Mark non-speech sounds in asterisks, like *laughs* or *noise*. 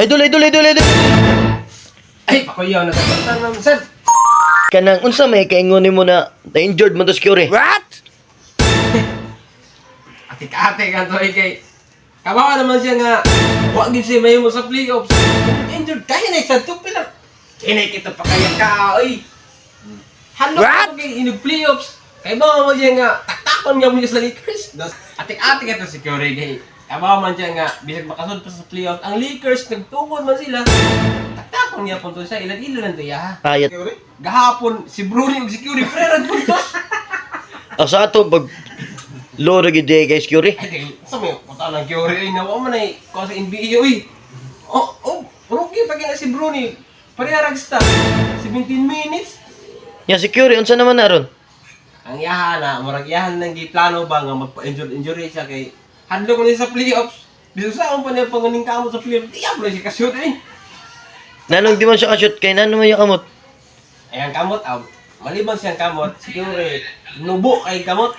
Idol, idol, idol, idol. Ay, pakuyaw na sa naman, sad. Kanang unsa may kaingonin mo na na-injured mo to si Curie? What? *laughs* Ate-ate ka to ay kay. Kabawa naman siya nga, wag gid siya mahimo sa playoffs. Injured kaya na sa tupi lang. Inay kita pa kaya ka, oy. Halo What? ka kay inug playoffs. Kay ba mo siya nga, taktakon nga mo sa Lakers. Das, ate-ate ka to si Curry kay. Kabawa man siya nga, bisag makasunod pa sa playoffs. Ang Lakers, nagtungod man sila. Taktakon niya punto siya, ilan-ilan lang to ya. Kayat. Gahapon, si Bruni ug si Curry, prerad puntos. Ah, sa ato, pag low ra gid day kay si Curie. Ay, sa may puta ng Kyori, ay nawa man ay ko sa NBA, uy. Oh, oh, rookie pa kina si Bruni. Parehara stop. 17 minutes. Yan si Curie, unsa naman na ron? Ang yahan na, murag yahan nang giplano ba nga magpa-injury siya kay handlo ko sa playoffs. Biso sa akong pa niya panganing kamo sa playoffs. Di ako siya kashoot eh. Nanong di man siya ka-shoot kay nanong man yung kamot. Ayan kamot, ah, maliban siyang kamot, siguro eh, nubo kay kamot.